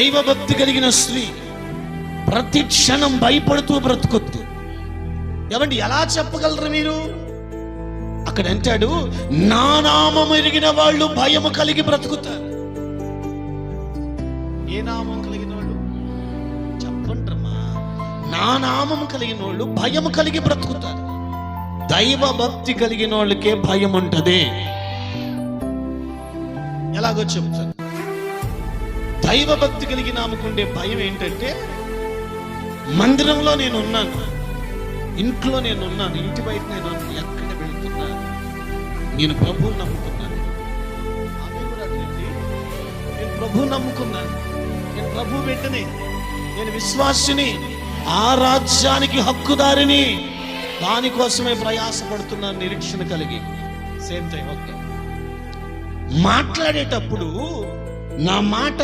దైవభక్తి కలిగిన స్త్రీ ప్రతి క్షణం భయపడుతూ బ్రతుకొద్దు. ఏమండి ఎలా చెప్పగలరు మీరు? అక్కడ అంటాడు నా నామం ఎరిగిన వాళ్ళు భయము కలిగి బ్రతుకుతారు. ఏ నామం కలిగిన వాళ్ళు? చెప్పండ్రమ్మా. నా నామం కలిగిన వాళ్ళు భయం కలిగి బ్రతుకుతారు. దైవ భక్తి కలిగిన వాళ్ళకే భయం ఉంటది ఎలాగో చెప్తాను దైవభక్తి కలిగి నామకుండే భయం ఏంటంటే మందిరంలో నేను ఉన్నాను ఇంట్లో నేను ఉన్నాను ఇంటి బయట నేను ఎక్కడ వెళ్తున్నాను? నేను ప్రభువు నమ్ముకున్నాను. ఆమె కూడా నేను ప్రభు నమ్ముకున్నాను. నేను ప్రభు వెంటనే నేను విశ్వాసిని ఆ రాజ్యానికి హక్కుదారిని దానికోసమే ప్రయాసపడుతున్నాను నిరీక్షణ కలిగి. Same time okay. మాట్లాడేటప్పుడు నా మాట